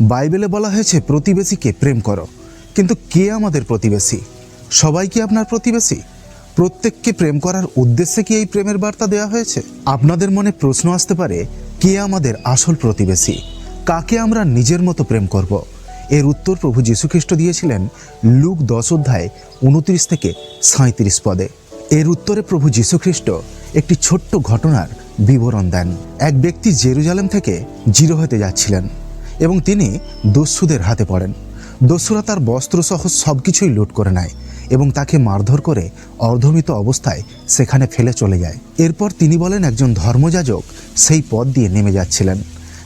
বাইবেলে বলা হয়েছে, প্রতিবেশীকে প্রেম করো। কিন্তু কে আমাদের প্রতিবেশী? সবাই কি আপনার প্রতিবেশী? প্রত্যেককে প্রেম করার উদ্দেশ্যে কি এই প্রেমের বার্তা দেওয়া হয়েছে? আপনাদের মনে প্রশ্ন আসতে পারে, কে আমাদের আসল প্রতিবেশী? কাকে আমরা নিজের মতো প্রেম করব? এর উত্তর প্রভু যীশুখ্রিস্ট দিয়েছিলেন লুক দশ অধ্যায় উনত্রিশ থেকে সাঁত্রিশ পদে। এর উত্তরে প্রভু যীশুখ্রিস্ট একটি ছোট্ট ঘটনার বিবরণ দেন। এক ব্যক্তি জেরুজালেম থেকে জিরো হতে যাচ্ছিলেন। এবং তিনি দস্যুদের হাতে পড়েন। দস্যুরা তার বস্ত্রসহ সব কিছুই লুট করে নেয় এবং তাকে মারধর করে অর্ধমিত অবস্থায় সেখানে ফেলে চলে যায়। এরপর তিনি বলেন, একজন ধর্মযাজক সেই পথ দিয়ে নেমে যাচ্ছিলেন।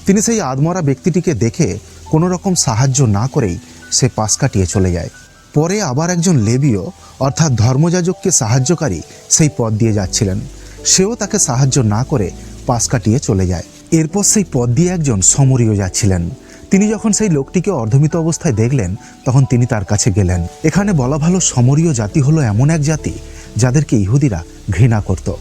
তিনি সেই আদমরা ব্যক্তিটিকে দেখে কোনো রকম সাহায্য না করেই সে পাশ কাটিয়ে চলে যায়। পরে আবার একজন লেবীয় অর্থাৎ ধর্মযাজককে সাহায্যকারী, সেই পথ দিয়ে যাচ্ছিলেন। সেও তাকে সাহায্য না করে পাশ কাটিয়ে চলে যায়। এরপর সেই পথ দিয়ে একজন সমরীয় যাচ্ছিলেন। তিনি যখন সেই লোকটিকে অর্ধমিত অবস্থায় দেখলেন, তখন তিনি তার কাছে গেলেন। এখানে বলা ভালো সমরীয় জাতি হলো এমন এক জাতি যাদেরকে ইহুদিরা ঘৃণা করত।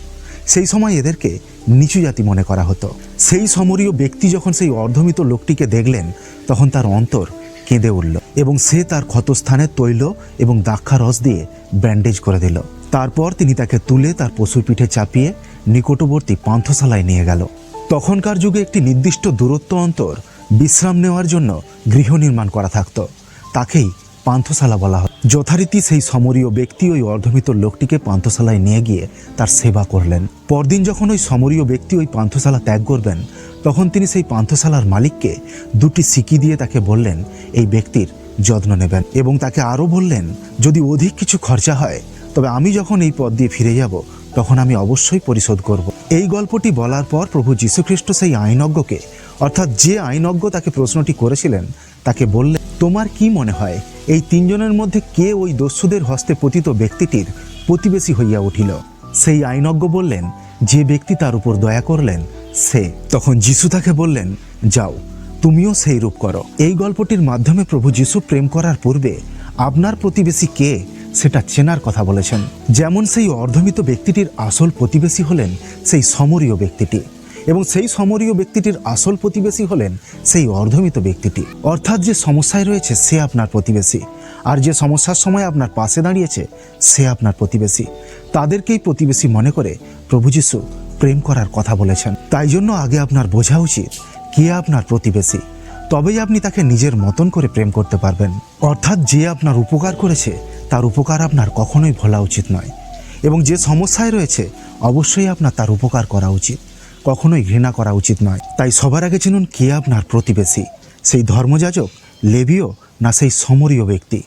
সেই সময় এদেরকে নিচু জাতি মনে করা হতো। সেই সমরীয় ব্যক্তি যখন সেই অর্ধমিত লোকটিকে দেখলেন, তখন তার অন্তর কেঁদে উঠল এবং সে তার ক্ষতস্থানে তৈল এবং দাক্ষা রস দিয়ে ব্যান্ডেজ করে দিল। তারপর তিনি তাকে তুলে তার পশুর পিঠে চাপিয়ে নিকটবর্তী পান্থশালায় নিয়ে গেল। তখনকার যুগে একটি নির্দিষ্ট দূরত্ব অন্তর বিশ্রাম নেওয়ার জন্য গৃহ নির্মাণ করা থাকতো। তাকেই পান্থশালা বলা হয়। যথারীতি সেই সমরীয় ব্যক্তি ওই অর্ধমিত লোকটিকে পান্থশালায় নিয়ে গিয়ে তার সেবা করলেন। পরদিন যখন ওই সমরীয় ব্যক্তি ওই পান্থশালা ত্যাগ করবেন, তখন তিনি সেই পান্থশালার মালিককে দুটি সিকি দিয়ে তাকে বললেন, এই ব্যক্তির যত্ন নেবেন। এবং তাকে আরও বললেন, যদি অধিক কিছু খরচা হয়, তবে আমি যখন এই পথ দিয়ে ফিরে যাব তখন আমি অবশ্যই পরিশোধ করব। এই গল্পটি বলার পর প্রভু যীশুখ্রিস্ট সেই আইনজ্ঞকে, অর্থাৎ যে আইনজ্ঞ তাকে প্রশ্নটি করেছিলেন, তাকে বললেন, তোমার কি মনে হয়, এই তিনজনের মধ্যে কে ওই দস্যুদের হস্তে পতিত ব্যক্তিটির প্রতিবেশী হইয়া উঠিল? সেই আইনজ্ঞ বললেন, যে ব্যক্তি তার উপর দয়া করলেন, সে। তখন যিশু তাকে বললেন, যাও, তুমিও সেই রূপ করো। এই গল্পটির মাধ্যমে প্রভু যিশু প্রেম করার পূর্বে, আপনার প্রতিবেশী কে সেটা চেনার কথা বলেছেন। যেমন সেই অর্ধমিত ব্যক্তিটির আসল প্রতিবেশী হলেন সেই সমরীয় ব্যক্তিটি এবং সেই সমরীয় ব্যক্তিটির আসল প্রতিবেশী হলেন সেই অর্ধমিত ব্যক্তিটি। অর্থাৎ যে সমস্যায় রয়েছে সে আপনার প্রতিবেশী। আর যে সমস্যার সময় আপনার পাশে দাঁড়িয়েছে, সে আপনার প্রতিবেশী। তাদেরকেই প্রতিবেশী মনে করে প্রভু যিশু প্রেম করার কথা বলেছেন। তাই জন্য আগে আপনার বোঝা উচিত কে আপনার প্রতিবেশী। তবেই আপনি তাকে নিজের মতন করে প্রেম করতে পারবেন। অর্থাৎ যে আপনার উপকার করেছে তার উপকার আপনার কখনোই ভোলা উচিত নয়। এবং যে সমস্যায় রয়েছে, অবশ্যই আপনার তার উপকার করা উচিত। কখনোই ঘৃণা করা উচিত নয়। তাই সবার আগে চিনুন কে আপনার প্রতিবেশী। সেই ধর্মযাজক, লেবীয়, না সেই সমরীয় ব্যক্তি।